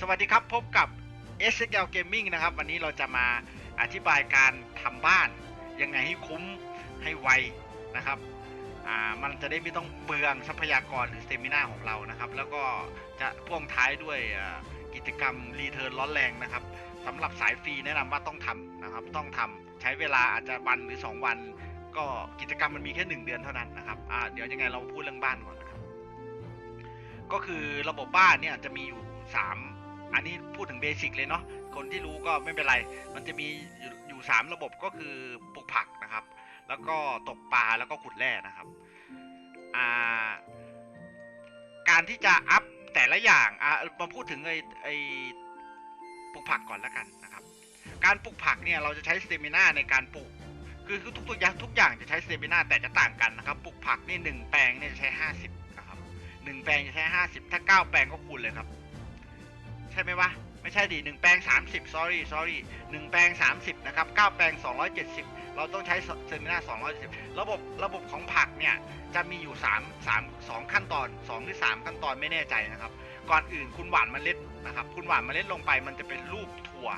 สวัสดีครับพบกับ SL Gaming นะครับ วันนี้เราจะมาอธิบายการทำบ้าน ยังไงให้คุ้มให้ไวนะครับอ่ามันจะได้ไม่ต้องเปลืองทรัพยากรหรือสเตมินาของเรานะครับ แล้วก็จะพ่วงท้ายด้วยกิจกรรมรีเทิร์นร้อนแรงนะครับสำหรับสายฟรีแนะนำว่าต้องทำนะครับ ต้องทำใช้เวลาอาจจะวันหรือ 2 วัน ก็กิจกรรมมันมีแค่ 1 เดือนเท่านั้นนะครับอ่าเดี๋ยวยังไงเราพูดเรื่องบ้านก่อนนะครับ ก็คือระบบบ้านเนี่ยจะมีอยู่ 3 อันนี้พูดถึงเบสิกเลยเนาะคนที่รู้ก็ไม่เป็นไร มันจะมีอยู่สามระบบก็คือปลูกผักนะครับ แล้วก็ตกปลาแล้วก็ขุดแร่นะครับอ่าการที่จะอัพแต่ละอย่างอ่ามาพูดถึงไอ้ไอ้ปลูกผักก่อนแล้วกันนะครับ การปลูกผักเนี่ยเราจะใช้สเตมินาในการปลูกคือทุกตัวอย่างทุกอย่างจะใช้สเตมินาแต่จะต่างกันนะครับปลูกผักนี่หนึ่งแปลงเนี่ยจะใช้ห้าสิบนะครับหนึ่งแปลงจะใช้ห้าสิบถ้าเก้าแปลงก็คูณเลยครับ ช่ไหมวะ ไม่ใช่ดิหนึ่งแปลง 30 sorry sorry หนึ่งแปลง 30 นะครับเก้าแปลง 270 เราต้องใช้เซมินา270 ระบบระบบของผักเนี่ย จะมีอยู่ 3 3 2 ขั้นตอน 2 หรือ 3 ขั้นตอนไม่แน่ใจนะครับ ก่อนอื่นคุณหว่านเมล็ดนะครับ คุณหว่านเมล็ดลงไปมันจะเป็นรูปถั่ว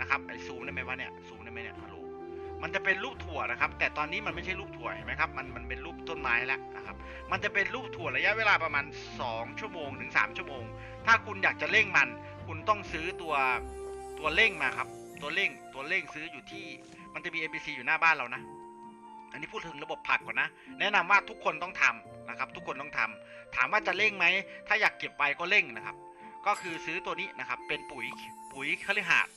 นะครับไอซูมได้ไหมวะเนี่ยซูมได้ไหมเนี่ยฮัลโหลมันจะเป็นรูปถั่วนะครับ แต่ตอนนี้มันไม่ใช่รูปถั่วเห็นไหมครับมันมันเป็นรูปต้นไม้แล้วนะครับ มันจะเป็นรูปถั่วระยะเวลาประมาณ 2 ชั่วโมงถึง 3 ชั่วโมง ถ้าคุณอยากจะเร่งมัน คุณต้องซื้อตัวตัวเร่งมาครับ ตัวเร่งตัวเร่งซื้ออยู่ที่มันจะมี NPC อยู่หน้าบ้านเรานะ อันนี้พูดถึงระบบผักก่อนนะ แนะนำว่าทุกคนต้องทำนะครับ ทุกคนต้องทำถามว่าจะเร่งไหม ถ้าอยากเก็บไว้ก็เร่งนะครับ ก็คือซื้อตัวนี้นะครับ เป็นปุ๋ยปุ๋ยคฤหาสน์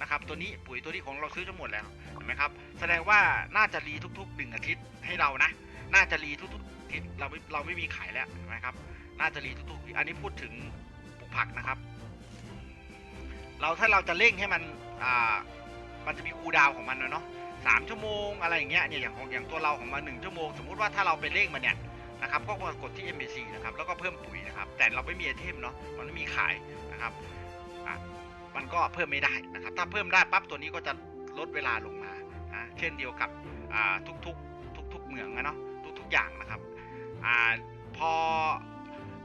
นะครับ ตัวนี้ปุ๋ยตัวนี้ของเราซื้อจนหมดแล้วเห็นไหมครับ แสดงว่าน่าจะรีทุกๆหนึ่งอาทิตย์ให้เรานะ น่าจะรีทุกๆอาทิตย์เราไม่เราไม่มีขายแล้วเห็นไหมครับ น่าจะรีทุกๆอันนี้พูดถึงปลูกผักนะครับ เราถ้าเราจะเร่งให้มันอ่ามันจะมีคูลดาวของมันนะเนาะสามชั่วโมงอะไรอย่างเงี้ยเนี่ยอย่างของอย่างตัวเราของมันหนึ่งชั่วโมง สมมุติว่าถ้าเราไปเร่งมันเนี่ยนะครับก็มากดที่ MBC นะครับแล้วก็เพิ่มปุ๋ยนะครับ แต่เราไม่มีไอเทมเนาะมันไม่มีขายนะครับอะมันก็เพิ่มไม่ได้นะครับ ถ้าเพิ่มได้ปั๊บตัวนี้ก็จะลดเวลาลงมานะเช่นเดียวกับอ่าทุกๆทุกๆเหมืองนะเนาะทุกๆอย่างนะครับอ่าพอ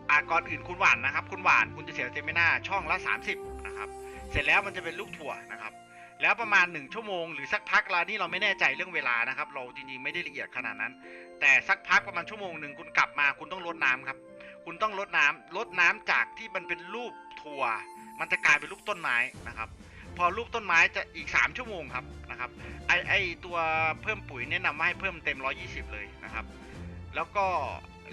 อ่าก่อนอื่นคุณหวานนะครับ คุณหวานคุณจะเสียเซมิน่าช่องละ 30นะครับ เสร็จแล้วมันจะเป็นลูกถั่วนะครับ แล้วประมาณ 1 ชั่วโมงหรือสักพักละนี่เราไม่แน่ใจเรื่องเวลานะครับ เราจริงๆไม่ได้ละเอียดขนาดนั้น แต่สักพักประมาณชั่วโมงหนึ่งคุณกลับมาคุณต้องลดน้ำครับ คุณต้องลดน้ำลดน้ำจากที่มันเป็นรูปถั่ว มันจะกลายเป็นรูปต้นไม้นะครับพอรูปต้นไม้จะอีก 3 ชั่วโมงครับนะครับไอไอตัวเพิ่มปุ๋ยแนะนำว่าให้เพิ่มเต็ม 120 เลยนะครับ แล้วก็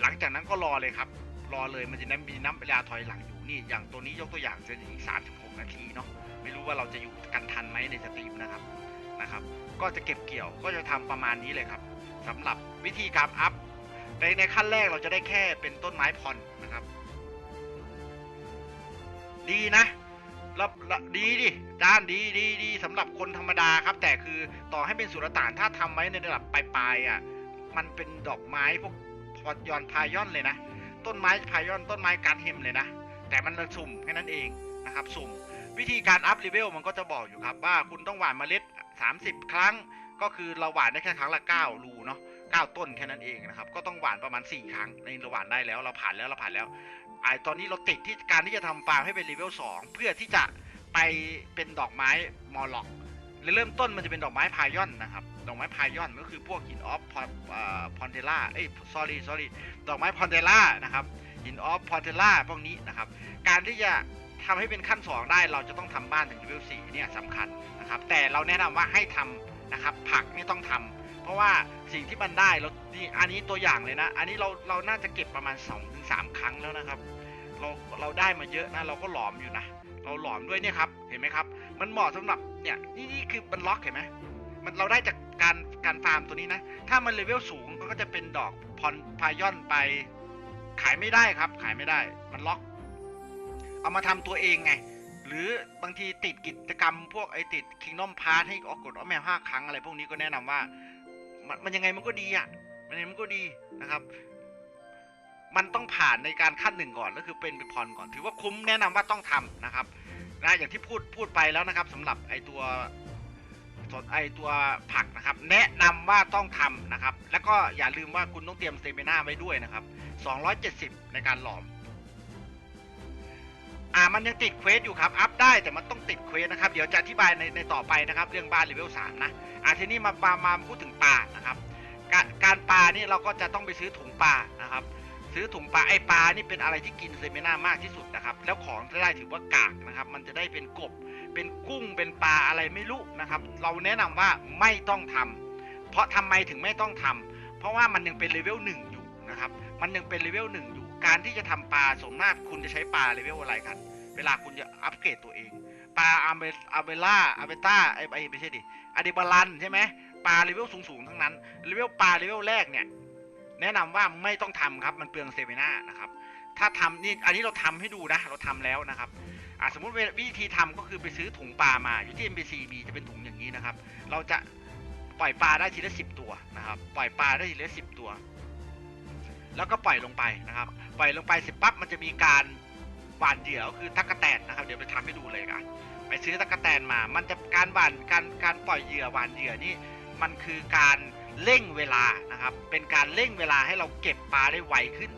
หลังจากนั้นก็รอเลยครับ รอเลยมันจะมีน้ำเวลาถอยหลังอยู่นี่ อย่างตัวนี้ยกตัวอย่างจะอีก 36 นาทีเนาะไม่รู้ว่าเราจะอยู่กันทันไหมในสตรีมนะครับนะครับ ก็จะเก็บเกี่ยวก็จะทำประมาณนี้เลยครับสำหรับวิธีการอัพในในขั้นแรกเราจะได้แค่เป็นต้นไม้พรนะครับ ดีนะแล้วแล้วดีดิจานดีดีดีสำหรับคนธรรมดาครับ แต่คือต่อให้เป็นสุรต่านถ้าทำไว้ในระดับปลายๆอะมันเป็นดอกไม้พวกพอยอนพายอนเลยนะ ต้นไม้พายอนต้นไม้การเฮมเลยนะ แต่มันสุ่มแค่นั้นเองนะครับสุ่ม วิธีการอัพเลเวลมันก็จะบอกอยู่ครับว่าคุณต้องหว่านเมล็ด 30 ครั้ง ก็คือเราหว่านได้แค่ครั้งละ 9 รูเนาะ9 ต้นแค่นั้นเองนะครับก็ต้องหว่านประมาณ 4 ครั้งในเราหว่านได้แล้วเราผ่านแล้วเราผ่านแล้วไอตอนนี้เราติดที่การที่จะทำฟาร์มให้เป็นเลเวล2เพื่อที่จะไปเป็นดอกไม้มอลล็อกเริ่มต้นมันจะเป็นดอกไม้พายอนนะครับ ดอกไม้พายอนก็คือพวกหินออฟพอนเทล่าเอ้ย sorry sorry ดอกไม้พอนเทล่านะครับหินออฟพอนเทล่าพวกนี้นะครับ การที่จะทำให้เป็นขั้น 2 ได้เราจะต้องทำบ้านถึงเลเวล4เนี่ยสำคัญนะครับ แต่เราแนะนำว่าให้ทำนะครับ ผักนี่ต้องทำเพราะว่าสิ่งที่มันได้เรานี่อันนี้ตัวอย่างเลยนะ อันนี้เราเราน่าจะเก็บประมาณ 2-3ถึงครั้งแล้วนะครับ เราเราได้มาเยอะนะเราก็หลอมอยู่นะ เราหลอมด้วยเนี่ยครับเห็นไหมครับ มันเหมาะสำหรับเนี่ยนี่นี่คือมันล็อกเห็นไหม มันเราได้จากการการฟาร์มตัวนี้นะ ถ้ามันเลเวลสูงก็จะเป็นดอกพอนพายอนไป ขายไม่ได้ครับ ขายไม่ได้ มันล็อก เอามาทำตัวเองไง หรือบางทีติดกิจกรรมพวกไอติด Kingdom Pass ให้ออกกดออแมวห้าครั้งอะไรพวกนี้ก็แนะนำว่า มันมันยังไงมันก็ดีอะ มันยังไงมันก็ดีนะครับ มันต้องผ่านในการขั้นหนึ่งก่อนก็คือเป็นไปพรก่อน ถือว่าคุ้มแนะนำว่าต้องทำนะครับนะอย่างที่พูดพูดไปแล้วนะครับสำหรับไอตัว สนไอตัวผักนะครับ แนะนำว่าต้องทำนะครับ แล้วก็อย่าลืมว่าคุณต้องเตรียมสเตมินาไว้ด้วยนะครับ 270 ในการหลอม อ่ามันยังติดเควสอยู่ครับ อัพได้แต่มันต้องติดเควสนะครับ เดี๋ยวจะอธิบายในในต่อไปนะครับ เรื่องบ้านเลเวลสามนะ อ่าทีนี้มามามาพูดถึงปลานะครับ การการปลานี่เราก็จะต้องไปซื้อถุงปลานะครับ ซื้อถุงปลาไอปลานี่เป็นอะไรที่กินเซมิน่ามากที่สุดนะครับ แล้วของจะได้ถือว่ากากนะครับ มันจะได้เป็นกบ เป็นกุ้งเป็นปลาอะไรไม่รู้นะครับ เราแนะนำว่าไม่ต้องทำเพราะทำไมถึงไม่ต้องทำเพราะว่ามันยังเป็นเลเวลหนึ่งอยู่นะครับ มันยังเป็นเลเวลหนึ่งอยู่ การที่จะทำปลาส่วนมากคุณจะใช้ปลาเลเวลอะไรกัน เวลาคุณจะอัปเกรดตัวเอง ปลาอาเบอาเบล่าอาเบต้าไอไอไม่ใช่ดิอะเดบาลันใช่ไหมปลาเลเวลสูงๆทั้งนั้นเลเวลปลาเลเวลแรกเนี่ย แนะนำว่าไม่ต้องทำครับมันเปลืองเซเวน่านะครับ ถ้าทำนี่อันนี้เราทำให้ดูนะ เราทำแล้วนะครับสมมุติวิธีทำก็คือไปซื้อถุงปลามาอยู่ที่ MBC มีจะเป็นถุงอย่างนี้นะครับ เราจะปล่อยปลาได้ทีละสิบตัวนะครับ ปล่อยปลาได้ทีละสิบตัว แล้วก็ปล่อยลงไปนะครับ ปล่อยลงไปเสร็จปั๊บมันจะมีการหว่านเหยื่อคือตักกะแตนนะครับ เดี๋ยวไปทำให้ดูเลยกันไปซื้อตักกะแตนมา มันจะการหว่านการการปล่อยเหยื่อหว่านเหยื่อนี่มันคือการ เร่งเวลานะครับ เป็นการเร่งเวลาให้เราเก็บปลาได้ไวขึ้น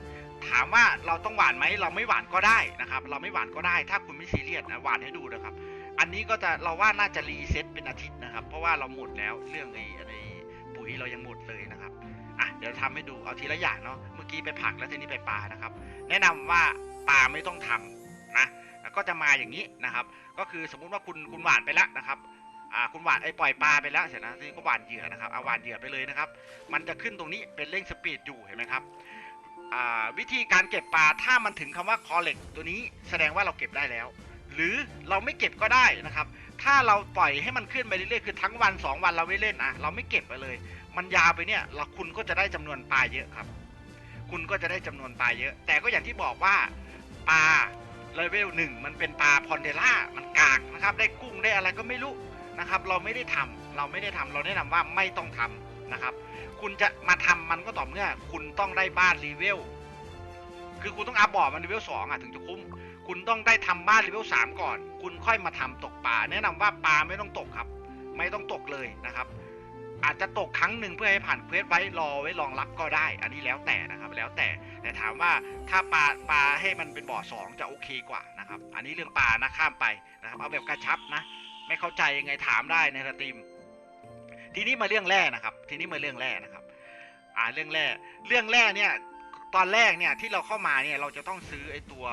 ถามว่าเราต้องหวานไหมเราไม่หวานก็ได้นะครับ เราไม่หวานก็ได้ ถ้าคุณไม่ซีเรียสนะหวานให้ดูนะครับ อันนี้ก็จะเราว่าน่าจะรีเซ็ตเป็นอาทิตย์นะครับ เพราะว่าเราหมดแล้วเรื่องไอ้ไอ้ปุ๋ยเรายังหมดเลยนะครับอะเดี๋ยวทำให้ดูเอาทีละอย่างเนาะเมื่อกี้ไปผักแล้วทีนี้ไปปลานะครับ แนะนำว่าปลาไม่ต้องทำนะก็จะมาอย่างนี้นะครับ ก็คือสมมุติว่าคุณคุณหวานไปแล้วนะครับ อ่าคุณหวานไอ้ปล่อยปลาไปแล้วเสร็จนะนี้ก็หวานเหยื่อนะครับเอาหวานเหยื่อไปเลยนะครับ มันจะขึ้นตรงนี้เป็นเร่งสปีดอยู่เห็นไหมครับอ่าวิธีการเก็บปลาถ้ามันถึงคำว่าคอเล็กตัวนี้แสดงว่าเราเก็บได้แล้ว หรือเราไม่เก็บก็ได้นะครับ ถ้าเราปล่อยให้มันขึ้นไปเรื่อยๆคือทั้งวัน 2 วันเราไม่เล่นอะเราไม่เก็บไปเลย มันยาวไปเนี่ยเราคุณก็จะได้จำนวนปลาเยอะครับ คุณก็จะได้จำนวนปลาเยอะ แต่ก็อย่างที่บอกว่าปลาเลเวลหนึ่งมันเป็นปลาพอนเดล่ามันกากนะครับ ได้กุ้งได้อะไรก็ไม่รู้ นะครับ เราไม่ได้ทำเราไม่ได้ทำเราแนะนำว่าไม่ต้องทำนะครับ คุณจะมาทำมันก็ต่อเมื่อ คุณต้องได้บ้านรีเวลคือคุณต้องอัพบอร์ดมันรีเวลสองอะถึงจะคุ้ม คุณต้องได้ทำบ้านรีเวลสามก่อน คุณค่อยมาทำตกปลาแนะนำว่าปลาไม่ต้องตกครับ ไม่ต้องตกเลยนะครับ อาจจะตกครั้งหนึ่งเพื่อให้ผ่านเควสไว้รอไว้รองรับก็ได้ อันนี้แล้วแต่นะครับ แล้วแต่แต่ถามว่าถ้าปลาปลาให้มันเป็นบ่อสองจะโอเคกว่านะครับ อันนี้เรื่องปลานะข้ามไปนะครับ เอาแบบกระชับนะ ไม่เข้าใจยังไงถามได้ในสตรีม ทีนี้มาเรื่องแร่นะครับ ทีนี้มาเรื่องแร่นะครับ อ่าเรื่องแร่เรื่องแร่เนี่ย ตอนแรกเนี่ยที่เราเข้ามาเนี่ยเราจะต้องซื้อไอ้ตัว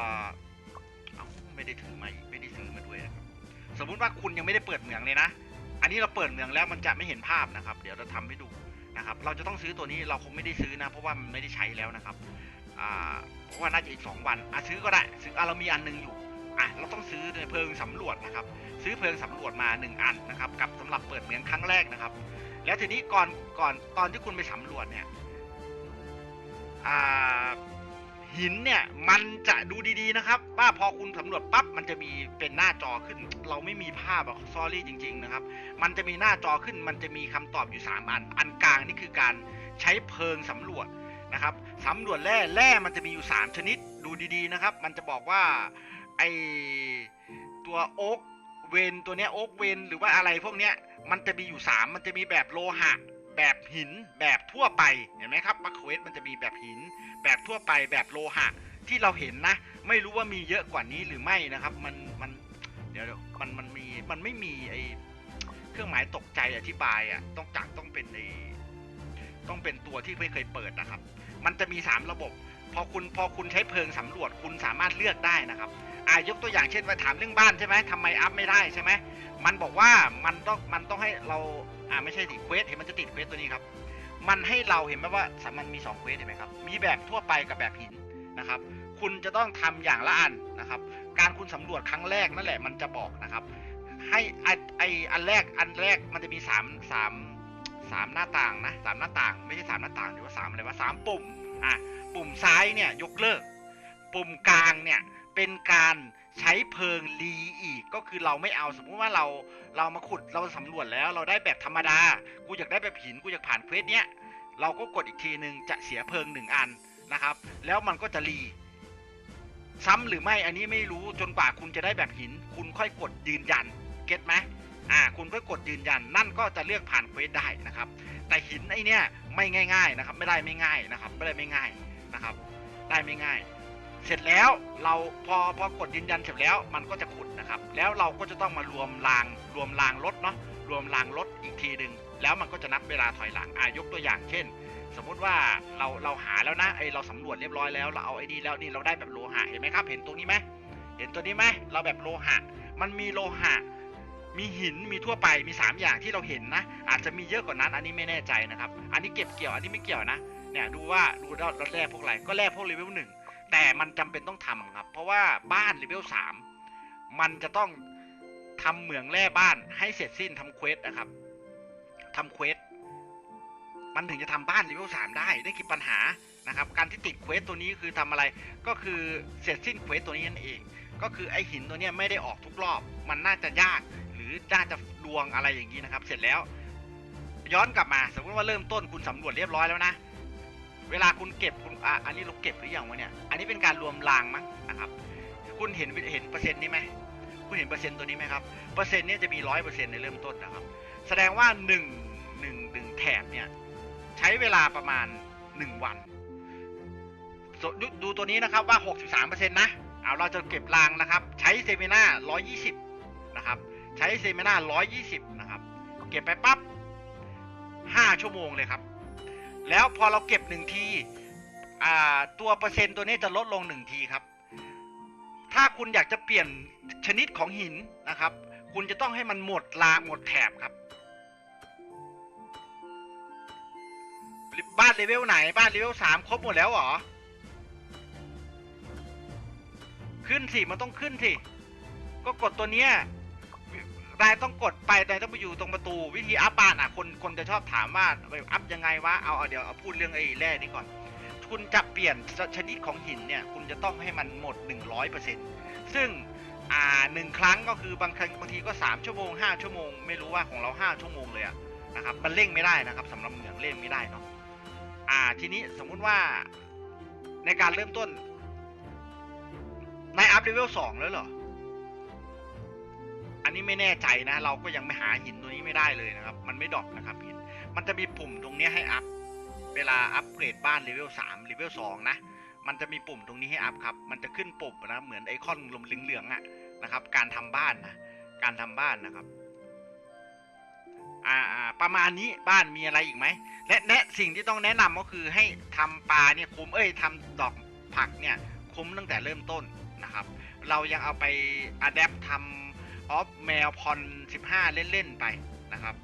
เอาไม่ได้ถือมาไม่ได้ซื้อมาด้วยนะครับสมมุติว่าคุณยังไม่ได้เปิดเหมืองเลยนะ อันนี้เราเปิดเหมืองแล้วมันจะไม่เห็นภาพนะครับ เดี๋ยวเราทำให้ดูนะครับ เราจะต้องซื้อตัวนี้เราคงไม่ได้ซื้อนะ เพราะว่ามันไม่ได้ใช้แล้วนะครับ อ่า เพราะว่าน่าจะอีกสองวัน อะซื้อก็ได้ ซื้ออะเรามีอันหนึงอยู่ อะเราต้องซื้อเพลิงสำรวจนะครับ ซื้อเพลิงสำรวจมาหนึ่งอันนะครับ กับสำหรับเปิดเหมืองครั้งแรกนะครับ แล้วทีนี้ก่อนก่อนตอนที่คุณไปสำรวจเนี่ยหินเนี่ยมันจะดูดีๆนะครับ ว่าพอคุณสำรวจปั๊บมันจะมีเป็นหน้าจอขึ้น เราไม่มีภาพอะซอรี่จริง ๆนะครับ มันจะมีหน้าจอขึ้น มันจะมีคำตอบอยู่ 3 อัน อันกลางนี่คือการใช้เพลิงสำรวจนะครับสำรวจแร่แร่มันจะมีอยู่ 3 ชนิดดูดีๆนะครับ มันจะบอกว่า ไอตัวโอ๊กเวนตัวเนี้ยโอ๊กเวนหรือว่าอะไรพวกเนี้ยมันจะมีอยู่ 3 มันจะมีแบบโลหะ แบบหิน แบบทั่วไปเห็นไหมครับบัคเวสมันจะมีแบบหิน แบบทั่วไปแบบโลหะ ที่เราเห็นนะ ไม่รู้ว่ามีเยอะกว่านี้หรือไม่นะครับ มันมันเดี๋ยวมันมันมีมันไม่มีไอเครื่องหมายตกใจอธิบายอะต้องจากต้องเป็นไอต้องเป็นตัวที่ไม่เคยเปิดนะครับ มันจะมี 3 ระบบ พอคุณพอคุณใช้เพลิงสำรวจคุณสามารถเลือกได้นะครับอ่ายกตัวอย่างเช่นว่าถามเรื่องบ้านใช่ไหมทำไมอัพไม่ได้ใช่ไหมมันบอกว่ามันต้องมันต้องให้เราอ่าไม่ใช่สิเควสเห็นมันจะติดเควสตัวนี้ครับ มันให้เราเห็นไหมว่าสามันมี2เควสเห็นไหมครับ มีแบบทั่วไปกับแบบหินนะครับ คุณจะต้องทำอย่างละอันนะครับ การคุณสำรวจครั้งแรกนั่นแหละมันจะบอกนะครับ ให้ไอไออันแรกอันแรกมันจะมีสามสามสามหน้าต่างนะสามหน้าต่าง ไม่ใช่สามหน้าต่างหรือว่าสามอะไรว่าสามปุ่ม อะปุ่มซ้ายเนี่ยยกเลิก ปุ่มกลางเนี่ยเป็นการใช้เพลิงรีอีกก็คือเราไม่เอาสมมุติว่าเราเรามาขุดเราสำรวจแล้วเราได้แบบธรรมดา กูอยากได้แบบหินกูอยากผ่านเควสเนี้ยเราก็กดอีกทีหนึ่งจะเสียเพลิงหนึ่งอันนะครับ แล้วมันก็จะรีซ้ำหรือไม่อันนี้ไม่รู้จนกว่าคุณจะได้แบบหิน คุณค่อยกดยืนยัน เก็ตไหม อ่าคุณค่อยกดยืนยันนั่นก็จะเลือกผ่านเควสได้นะครับ แต่หินไอเนี้ยไม่ง่าย ๆนะครับ ไม่ได้ไม่ง่ายนะครับ ไม่ได้ไม่ง่ายนะครับ ได้ไม่ง่าย เสร็จแล้วเราพอพอกดยืนยันเสร็จแล้วมันก็จะขุดนะครับ แล้วเราก็จะต้องมารวมรางรวมรางรถเนาะรวมรางรถอีกทีหนึ่งแล้วมันก็จะนับเวลาถอยหลังอายกตัวอย่างเช่น สมมุติว่าเราเราหาแล้วนะไอเราสำรวจเรียบร้อยแล้วเราเอาไอ้นี่แล้วนี่เราได้แบบโลหะเห็นไหมครับ เห็นตรงนี้ไหมเห็นตัวนี้ไหมเราแบบโลหะ มันมีโลหะ มีหินมีทั่วไปมี 3 อย่างที่เราเห็นนะ อาจจะมีเยอะกว่านั้น อันนี้ไม่แน่ใจนะครับ อันนี้เก็บเกี่ยวอันนี้ไม่เกี่ยวนะเนี่ยดูว่าดูเราแร่พวกอะไรก็แร่พวกเลเวลหนึ่งแต่มันจำเป็นต้องทำครับ เพราะว่าบ้านเลเวลสามมันจะต้องทำเหมืองแร่บ้านให้เสร็จสิ้นทำเควสนะครับทำเควสมันถึงจะทำบ้านเลเวลสามได้ได้คือปัญหานะครับการที่ติดเควสตัวนี้คือทำอะไรก็คือเสร็จสิ้นเควสตัวนี้นั่นเอง ก็คือไอหินตัวนี้ไม่ได้ออกทุกรอบ มันน่าจะยาก หรือน่าจะดวงอะไรอย่างนี้นะครับ เสร็จแล้ว ย้อนกลับมา สมมติว่าเริ่มต้นคุณสำรวจเรียบร้อยแล้วนะ เวลาคุณเก็บคุณอะอันนี้เราเก็บหรือยังวะเนี่ย อันนี้เป็นการรวมรางมั้งนะครับ คุณเห็นเห็นเปอร์เซ็นต์นี้ไหมคุณเห็นเปอร์เซ็นต์ตัวนี้ไหมครับ เปอร์เซ็นต์เนี่ยจะมีร้อยเปอร์เซ็นต์ในเริ่มต้นนะครับ แสดงว่าหนึ่งหนึ่งหนึ่งแถบเนี่ยใช้เวลาประมาณหนึ่งวันสดูดูตัวนี้นะครับว่า 63%นะ เอาเราจะเก็บรางนะครับ ใช้เซมินา120 นะครับ ใช้เซมินา120นะครับ เก็บไปปั๊บ5ชั่วโมงเลยครับ แล้วพอเราเก็บ1ทีอ่าตัวเปอร์เซ็นต์ตัวนี้จะลดลง1ทีครับ ถ้าคุณอยากจะเปลี่ยนชนิดของหินนะครับ คุณจะต้องให้มันหมดลาหมดแถบครับบ้านเลเวลไหนบ้านเลเวลสามครบหมดแล้วหรอ ขึ้นสิ มันต้องขึ้นสิ ก็กดตัวเนี้ย นายต้องกดไปนายต้องไปอยู่ตรงประตูวิธีอัพบ้านอะคนคนจะชอบถามว่าไปอัพยังไงวะเอาเอาเดี๋ยวเอาพูดเรื่องไอ้แร่นี้ก่อน คุณจะเปลี่ยนชนิดของหินเนี่ย คุณจะต้องให้มันหมด 100%ซึ่งอ่าหนึ่งครั้งก็คือบางครั้งบางทีก็ 3 ชั่วโมง 5 ชั่วโมง ไม่รู้ว่าของเรา 5 ชั่วโมงเลยอะนะครับมันเร่งไม่ได้นะครับสำหรับเหมืองเร่งไม่ได้เนาะอ่าทีนี้สมมุติว่าในการเริ่มต้นในอัพเลเวลสองแล้วเหรอ อันนี้ไม่แน่ใจนะ เราก็ยังไม่หาหินตัวนี้ไม่ได้เลยนะครับ มันไม่ดอปนะครับหินมันจะมีปุ่มตรงนี้ให้อัพ เวลาอัปเกรดบ้านเลเวลสามเลเวลสองนะ มันจะมีปุ่มตรงนี้ให้อัพครับ มันจะขึ้นปุ่มนะ เหมือนไอคอนลมเหลืองๆอะนะครับ การทำบ้านนะ การทำบ้านนะครับอ่าประมาณนี้บ้านมีอะไรอีกไหมและแนะสิ่งที่ต้องแนะนำก็คือให้ทำปลาเนี่ยคุมเอ้ยทำดอกผักเนี่ยคุมตั้งแต่เริ่มต้นนะครับ เรายังเอาไปอัดแอปทำ ออฟแมวพอน15 เล่น ๆ ไปนะครับ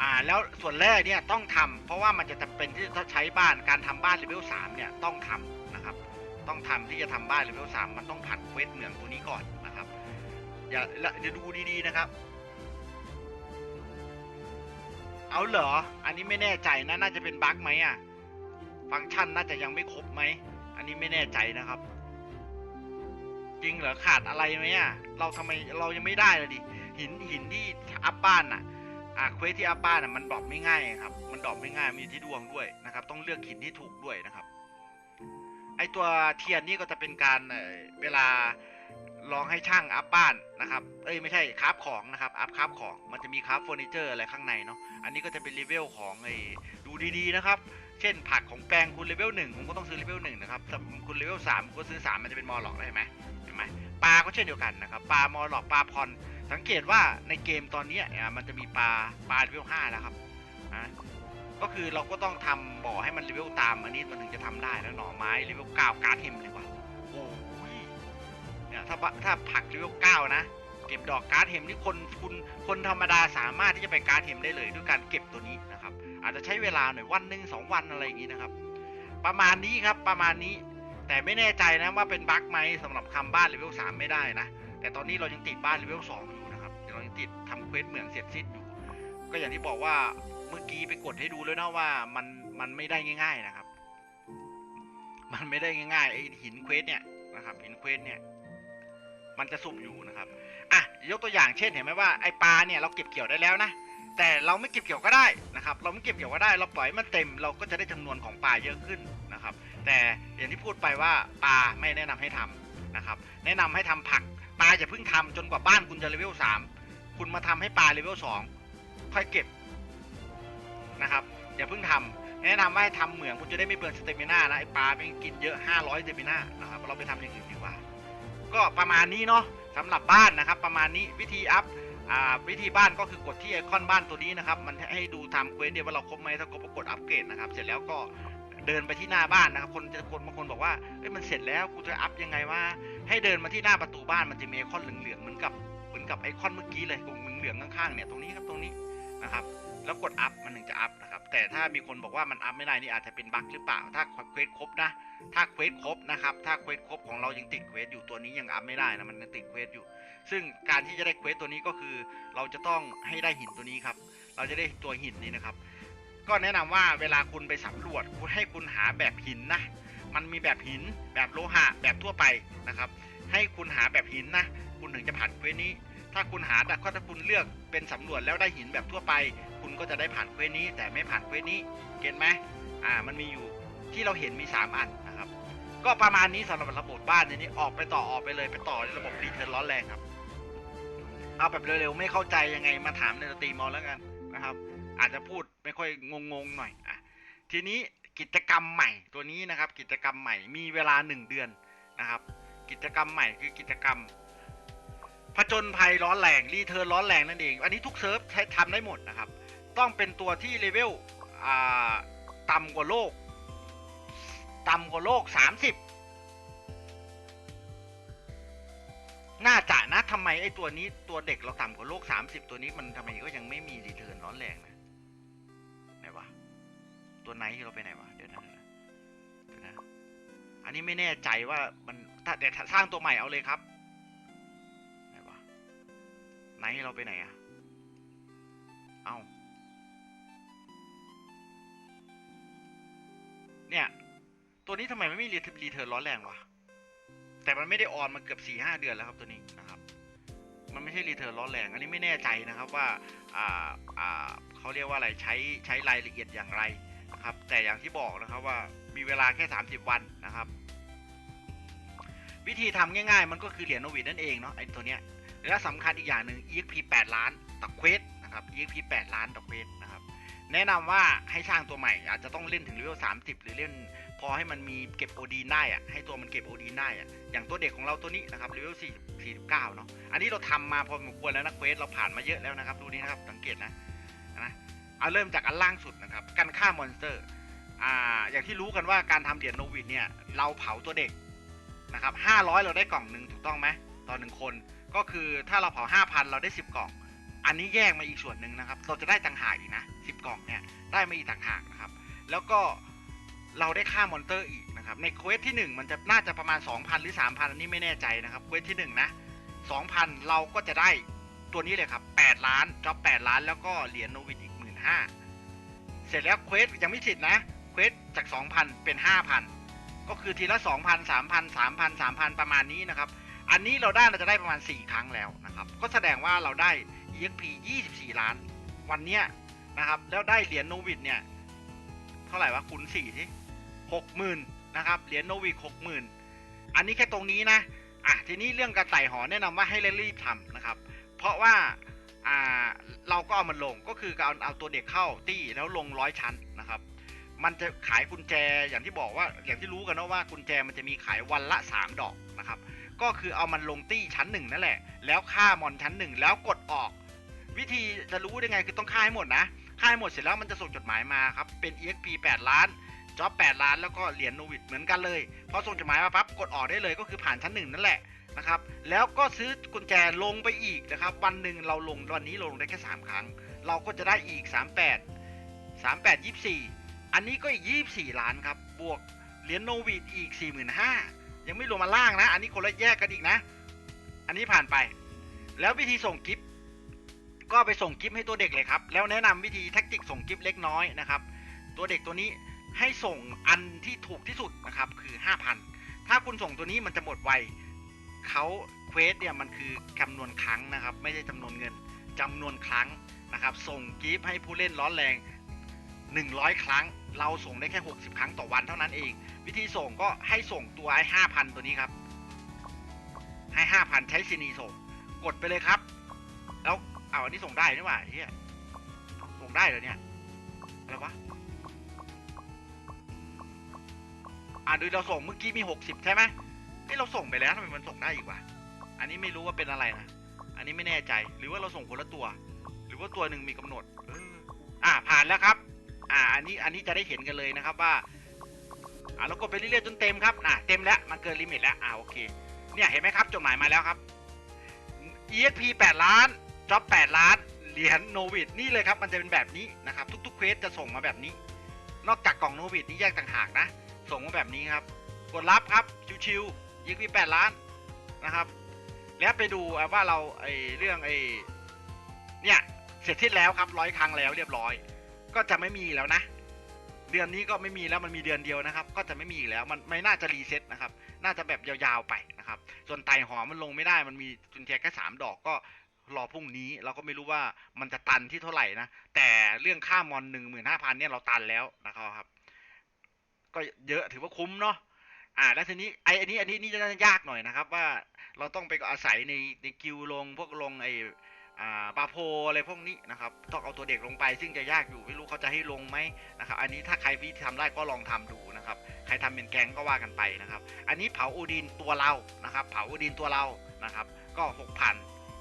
อ่าแล้วส่วนแรกเนี่ยต้องทำเพราะว่ามันจะจำเป็นที่จะใช้บ้านการทำบ้านเลเวล3เนี่ยต้องทำนะครับ ต้องทำที่จะทำบ้านเลเวล3มันต้องผ่านเควสเหมืองตัวนี้ก่อนนะครับ อย่าเดี๋ยวดูดีๆนะครับ เอาเหรอ อันนี้ไม่แน่ใจนะน่าจะเป็นบั๊กไหมอะ ฟังก์ชันน่าจะยังไม่ครบไหม อันนี้ไม่แน่ใจนะครับ จริงเหรอขาดอะไรไหมอะเราทำไมเรายังไม่ได้เลยดิหินหินที่อัพบ้านอะอะเควสที่อัพบ้านอะมันดรอปไม่ง่ายครับ มันดรอปไม่ง่ายมีที่ดวงด้วยนะครับ ต้องเลือกหินที่ถูกด้วยนะครับ ไอตัวเทียนนี่ก็จะเป็นการเวลา ลองให้ช่างอัพบ้านนะครับ เอ้ยไม่ใช่คราฟของนะครับ อัพคราฟของ มันจะมีคราฟเฟอร์นิเจอร์อะไรข้างในเนาะ อันนี้ก็จะเป็นเลเวลของไอ้ดูดีๆนะครับ เช่นผักของแปลงคุณเลเวลหนึ่งผมก็ต้องซื้อเลเวลหนึ่งนะครับคุณเลเวลสามก็ซื้อสามมันจะเป็นมอลล็อกได้ไหมเห็นไหมปลาก็เช่นเดียวกันนะครับ ปลามอลล็อกปลาพรสังเกตว่าในเกมตอนนี้อะมันจะมีปลาปลาเลเวลห้าแล้วครับอะก็คือเราก็ต้องทำบ่อให้มันเลเวลตามอันนี้มันถึงจะทำได้แล้วหน่อไม้เลเวลเก้าการ์ดเฮมดีกว่าโอ้ยเนี่ย ถ้าถ้าผักเลเวลเก้านะ เก็บดอกการ์ดเฮมนี่คนคุณคนธรรมดาสามารถที่จะไปการ์ดเฮมได้เลยด้วยการเก็บตัวนี้นะครับ อาจจะใช้เวลาหน่อยวันหนึ่งสองวันอะไรอย่างนี้นะครับ ประมาณนี้ครับประมาณนี้ แต่ไม่แน่ใจนะว่าเป็นบั๊กไหมสำหรับคำบ้านเลเวลสามไม่ได้นะ แต่ตอนนี้เรายังติดบ้านเลเวลสองอยู่นะครับเรายังติดทำเควสเหมืองเสร็จสิ้นอยู่ ก็อย่างที่บอกว่าเมื่อกี้ไปกดให้ดูแล้วนะว่ามันมันไม่ได้ง่าย ๆนะครับ มันไม่ได้ง่ายๆไอหินเควสเนี่ยนะครับหินเควสเนี่ย มันจะสุ่มอยู่นะครับอะยกตัวอย่างเช่นเห็นไหมว่าไอปลาเนี่ยเราเก็บเกี่ยวได้แล้วนะแต่เราไม่เก็บเกี่ยวก็ได้นะครับ เราไม่เก็บเกี่ยวก็ได้ เราปล่อยให้มันเต็มเราก็จะได้จำนวนของปลาเยอะขึ้นนะครับ แต่อย่างที่พูดไปว่าปลาไม่แนะนำให้ทำนะครับ แนะนำให้ทำผักปลาอย่าเพิ่งทำจนกว่าบ้านคุณจะเลเวลสามคุณมาทำให้ปลาเลเวลสองค่อยเก็บนะครับอย่าเพิ่งทำแนะนำว่าให้ทำเหมืองคุณจะได้ไม่เปลืองสเตมิน่านะไอปลาแม่งกินเยอะ 500สเตมิน่านะครับเราไปทำอย่างอื่นดี ก็ประมาณนี้เนาะสำหรับบ้านนะครับ ประมาณนี้วิธีอัพวิธีบ้านก็คือกดที่ไอคอนบ้านตัวนี้นะครับ มันให้ดูทำเควสเดียวว่าเราครบไหมถ้าครบก็กดอัปเกรดนะครับ เสร็จแล้วก็เดินไปที่หน้าบ้านนะครับ คนจะคนบางคนบอกว่าเอ้ยมันเสร็จแล้วกูจะอัพยังไงว่า ให้เดินมาที่หน้าประตูบ้านมันจะมีไอคอนเหลืองๆเหมือนกับเหมือนกับไอคอนเมื่อกี้เลยตรงเหลืองๆข้างๆเนี่ยตรงนี้ครับตรงนี้นะครับ แล้วกดอัพมันถึงจะอัพนะครับ แต่ถ้ามีคนบอกว่ามันอัพไม่ได้นี่อาจจะเป็นบั๊กหรือเปล่า ถ้าเควสครบนะ ถ้าเควสครบนะครับ ถ้าเควสครบของเรายังติดเควสอยู่ตัวนี้ยังอัพไม่ได้นะ มันยังติดเควสอยู่ ซึ่งการที่จะได้เควสตัวนี้ก็คือ เราจะต้องให้ได้หินตัวนี้ครับ เราจะได้ตัวหินนี้นะครับ ก็แนะนำว่าเวลาคุณไปสำรวจคุณให้คุณหาแบบหินนะ มันมีแบบหิน แบบโลหะ แบบทั่วไปนะครับ ให้คุณหาแบบหินนะ คุณถึงจะผ่านเควสนี้ ถ้าคุณหาแต่ถ้าคุณเลือกเป็นสำรวจแล้วได้หินแบบทั่วไป คุณก็จะได้ผ่านเควสนี้ แต่ไม่ผ่านเควสนี้เก็ตไหมอ่ามันมีอยู่ที่เราเห็นมี 3 อันนะครับ ก็ประมาณนี้สำหรับระบบบ้านในนี้ออกไปต่อออกไปเลยไปต่อในระบบรีเทิร์นร้อนแรงครับ เอาแบบเร็วๆไม่เข้าใจยังไงมาถามในสตรีมเอาแล้วกันนะครับ อาจจะพูดไม่ค่อยงงๆหน่อยอะทีนี้กิจกรรมใหม่ตัวนี้นะครับ กิจกรรมใหม่มีเวลาหนึ่งเดือนนะครับ กิจกรรมใหม่คือกิจกรรมผจญภัยร้อนแรงรีเทิร์นร้อนแรงนั่นเอง อันนี้ทุกเซิร์ฟใช้ทำได้หมดนะครับ ต้องเป็นตัวที่เลเวลอ่าต่ำกว่าโลก ต่ำกว่าโลกสามสิบน่าจะนะทำไมไอ้ตัวนี้ตัวเด็กเราต่ำกว่าโลกสามสิบตัวนี้มันทำไมก็ยังไม่มีรีเทิร์นร้อนแรงนะไหนวะตัวไหนที่เราไปไหนวะเดี๋ยวนะเดี๋ยวนะอันนี้ไม่แน่ใจว่ามัน ถ้าแต่ถ้าสร้างตัวใหม่เอาเลยครับไหนวะไหนเราไปไหนอะเอาเนี่ย ตัวนี้ทำไมไม่มีรีเทิร์นร้อนแรงวะแต่มันไม่ได้ออนมาเกือบสี่ห้าเดือนแล้วครับตัวนี้นะครับมันไม่ใช่รีเทิร์นร้อนแรง อันนี้ไม่แน่ใจนะครับว่าอ่าอ่าเขาเรียกว่าอะไรใช้ใช้รายละเอียดอย่างไรนะครับแต่อย่างที่บอกนะครับว่ามีเวลาแค่ 30 วันนะครับ วิธีทำง่ายๆ มันก็คือเหรียญโนวิดนั่นเองเนาะไอ้ตัวเนี้ยและสำคัญอีกอย่างหนึ่ง EXP 8 ล้านต่อเควสนะครับ EXP 8 ล้านต่อเควสนะครับแนะนำว่าให้สร้างตัวใหม่ อาจจะต้องเล่นถึงเลเวล30 หรือเล่น พอให้มันมีเก็บโอดีได้อะให้ตัวมันเก็บโอดีได้อะอย่างตัวเด็กของเราตัวนี้นะครับเลเวล4 49เนาะอันนี้เราทำมาพอสมควรแล้วนะเควสเราผ่านมาเยอะแล้วนะครับดูนี้นะครับสังเกตนะนะเอาเริ่มจากอันล่างสุดนะครับกันฆ่ามอนสเตอร์อ่าอย่างที่รู้กันว่าการทำเหรียญโนวิดเนี่ยเราเผาตัวเด็ก นะครับ500 เราได้กล่องหนึ่งถูกต้องไหมต่อหนึ่งคน ก็คือถ้าเราเผา 5,000 เราได้ 10 กล่อง อันนี้แยกมาอีกส่วนหนึ่งนะครับ เราจะได้ต่างหากอีกนะ 10 กล่องเนี่ยได้มาอีกต่างหากนะครับ แล้วก็เราได้ค่ามอนเตอร์อีกนะครับ ในเควสที่ 1 มันจะน่าจะประมาณ 2,000 หรือ 3,000 อันนี้ไม่แน่ใจนะครับ เควสที่ 1 นะ 2,000 เราก็จะได้ตัวนี้เลยครับ 8 ล้านจ็อบ8ล้าน แล้วก็เหรียญโนวิดอีก 15,000 เสร็จแล้วเควสยังไม่เสร็จนะ เควสจาก 2,000 เป็น 5,000 ก็คือทีละ2,000 3,000 3,000 3,000ประมาณนี้นะครับ อันนี้เราได้เราจะได้ประมาณ 4 ครั้งแล้วนะครับ ก็แสดงว่าเราได้ EXP 24 ล้าน วันเนี้ยนะครับ แล้วได้เหรียญโนวิดเนี่ยเท่าไหร่วะคูณ4ที่60,000นะครับเหรียญโนวิด60,000อันนี้แค่ตรงนี้นะอะทีนี้เรื่องการใส่หอแนะนำว่าให้เร่งรีบทำนะครับ เพราะว่าอ่าเราก็เอามันลงก็คือการเอาตัวเด็กเข้าตี้แล้วลงร้อยชั้น มันจะขายกุญแจอย่างที่บอกว่าอย่างที่รู้กันนะว่ากุญแจมันจะมีขายวันละ 3 ดอกนะครับ ก็คือเอามันลงตี้ชั้นหนึ่งนั่นแหละ แล้วฆ่ามอนชั้นหนึ่งแล้วกดออก วิธีจะรู้ได้ไงคือต้องฆ่าให้หมดนะฆ่าให้หมดเสร็จแล้วมันจะส่งจดหมายมาครับเป็น EXP 8 ล้านจ็อบ8ล้านแล้วก็เหรียญโนวิดเหมือนกันเลยพอส่งจดหมายมาปั๊บกดออกได้เลยก็คือผ่านชั้นหนึ่งนั่นแหละนะครับแล้วก็ซื้อกุญแจลงไปอีกนะครับ วันหนึ่งเราลงวันนี้เราลงได้แค่ 3 ครั้ง เราก็จะได้อีก 38 38 24 อันนี้ก็อีก 24 ล้านครับ บวกเหรียญโนวิดอีก 45,000 ยังไม่รวมมาล่างนะ อันนี้คนละแยกกันอีกนะ อันนี้ผ่านไป แล้ววิธีส่งกิฟต์ก็ไปส่งกิฟต์ให้ตัวเด็กเลยครับ แล้วแนะนำวิธีแท็กติกส่งกิฟต์เล็กน้อยนะครับ ตัวเด็กตัวนี้ให้ส่งอันที่ถูกที่สุดนะครับคือ 5,000 ถ้าคุณส่งตัวนี้มันจะหมดไวเขาเควสเนี่ยมันคือจำนวนครั้งนะครับ ไม่ใช่จำนวนเงินจำนวนครั้งนะครับ ส่งกิฟต์ให้ผู้เล่นร้อนแรง 100 ครั้ง เราส่งได้แค่ 60 ครั้งต่อวันเท่านั้นเอง วิธีส่งก็ให้ส่งตัวไอ้ 5,000 ตัวนี้ครับ ให้ 5,000 ใช้ซีนีส่ง กดไปเลยครับ แล้วเอาอันนี้ส่งได้นี่หว่าเฮียส่งได้เหรอเนี่ย อะไรวะ อ่าดูเราส่งเมื่อกี้มีหกสิบใช่ไหมนี่เราส่งไปแล้วทำไมมันส่งได้อีกวะ อันนี้ไม่รู้ว่าเป็นอะไรนะ อันนี้ไม่แน่ใจ หรือว่าเราส่งคนละตัว หรือว่าตัวหนึ่งมีกำหนด อ่าผ่านแล้วครับ อ่าอันนี้อันนี้จะได้เห็นกันเลยนะครับว่าอ่าเรากดไปเรื่อยๆจนเต็มครับอ่าเต็มแล้วมันเกินลิมิตแล้วอ่าโอเคเนี่ยเห็นไหมครับจดหมายมาแล้วครับ EXP 8 ล้านจ็อบ8ล้านเหรียญโนวิดนี่เลยครับมันจะเป็นแบบนี้นะครับ ทุกๆเควสจะส่งมาแบบนี้ นอกจากกล่องโนวิดนี่แยกต่างหากนะ ส่งมาแบบนี้ครับ กดรับครับชิวๆ EXP 8ล้านนะครับ แล้วไปดูว่าเราไอเรื่องไอเนี่ยเสร็จที่แล้วครับร้อยครั้งแล้วเรียบร้อย ก็จะไม่มีแล้วนะ เดือนนี้ก็ไม่มีแล้วมันมีเดือนเดียวนะครับ ก็จะไม่มีอีกแล้วมันไม่น่าจะรีเซ็ตนะครับ น่าจะแบบยาวๆไปนะครับ ส่วนไต่หอมมันลงไม่ได้มันมีจุนแจแค่สามดอกก็รอพรุ่งนี้เราก็ไม่รู้ว่ามันจะตันที่เท่าไหร่นะ แต่เรื่องค่ามอนหนึ่งหมื่นห้าพันเนี่ยเราตันแล้วนะครับ ก็เยอะถือว่าคุ้มเนาะอ่าแล้วทีนี้ไออันนี้อันนี้นี่จะน่าจะยากหน่อยนะครับ ว่าเราต้องไปอาศัยในในกิวลงพวกลงไอ อ่าโพอะไรพวกนี้นะครับต้องเอาตัวเด็กลงไป ซึ่งจะยากอยู่ไม่รู้เขาจะให้ลงไหมนะครับอันนี้ถ้าใครพี่ทำได้ก็ลองทำดูนะครับใครทำเป็นแก๊งก็ว่ากันไปนะครับ อันนี้เผาอูดินตัวเรานะครับ เผาอูดินตัวเรานะครับ ก็หกพัน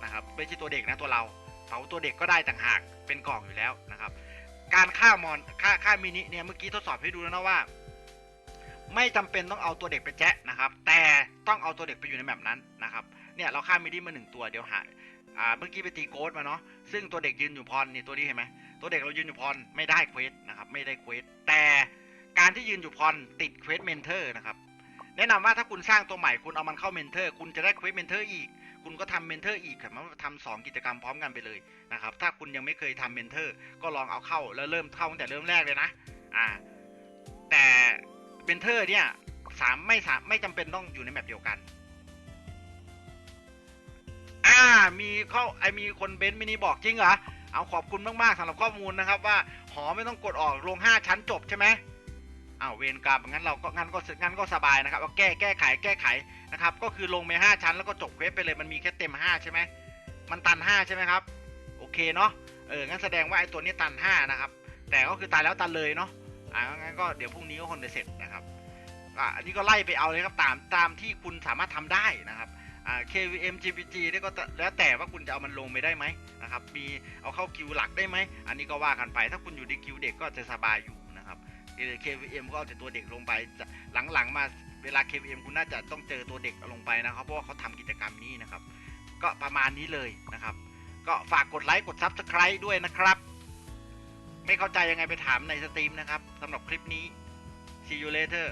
นะครับไม่ใช่ตัวเด็กนะตัวเรา เผาตัวเด็กก็ได้ต่างหากเป็นกล่องอยู่แล้วนะครับ การฆ่ามอนฆ่าฆ่ามินิเนี่ยเมื่อกี้ทดสอบให้ดูแล้วนะว่าไม่จำเป็นต้องเอาตัวเด็กไปแจ๊ะนะครับ แต่ต้องเอาตัวเด็กไปอยู่ในแมปนั้นนะครับ เนี่ยเราฆ่ามินิมาหนึ่งตัวเดี๋ยวหาอ่าเมื่อกี้ไปตีโกดมาเนาะซึ่งตัวเด็กยืนอยู่พรนี่ตัวนี้เห็นไหมตัวเด็กเรายืนอยู่พรไม่ได้เควสนะครับไม่ได้เควสแต่การที่ยืนอยู่พรติดเควสเมนเทอร์นะครับแนะนำว่าถ้าคุณสร้างตัวใหม่คุณเอามันเข้าเมนเทอร์คุณจะได้เควสเมนเทอร์อีก คุณก็ทำเมนเทอร์อีกครับมันทำสองกิจกรรมพร้อมกันไปเลยนะครับถ้าคุณยังไม่เคยทำเมนเทอร์ก็ลองเอาเข้าแล้วเริ่มเข้าตั้งแต่เริ่มแรกเลยนะอ่าแต่เมนเทอร์เนี่ยสามไม่สามไม่จำเป็นต้องอยู่ในแมปเดียวกัน อ่า มีเข้าไอมีคนเบนซ์มินิบอกจริงเหรอ เอาขอบคุณมากๆสำหรับข้อมูลนะครับว่าหอไม่ต้องกดออกลงห้าชั้นจบใช่ไหมอ้าวเวรกรรมงั้นเราก็งั้นก็งั้นก็สบายนะครับเอาแก้แก้ไขแก้ไขนะครับ ก็คือลงไปห้าชั้นแล้วก็จบเควสไปเลยมันมีแค่เต็มห้าใช่ไหมมันตันห้าใช่ไหมครับ โอเคเนาะเอองั้นแสดงว่าไอตัวนี้ตันห้านะครับ แต่ก็คือตายแล้วตันเลยเนาะอ่างั้นก็เดี๋ยวพรุ่งนี้ก็คงจะเสร็จนะครับอ่าอันนี้ก็ไล่ไปเอาเลยครับตามตามที่คุณสามารถทำได้นะครับ KVM GPG นี่ก็แล้วแต่ว่าคุณจะเอามันลงไปได้ไหมนะครับ มีเอาเข้าคิวหลักได้ไหม อันนี้ก็ว่ากันไป ถ้าคุณอยู่ในคิวเด็กก็จะสบายอยู่นะครับเออ KVM ก็เอาแต่ตัวเด็กลงไป หลังๆมาเวลา KVM คุณน่าจะต้องเจอตัวเด็กลงไปนะครับ เพราะว่าเขาทำกิจกรรมนี้นะครับ ก็ประมาณนี้เลยนะครับ ก็ฝากกดไลค์กด Subscribe ด้วยนะครับ ไม่เข้าใจยังไงไปถามในสตรีมนะครับสำหรับคลิปนี้ see you later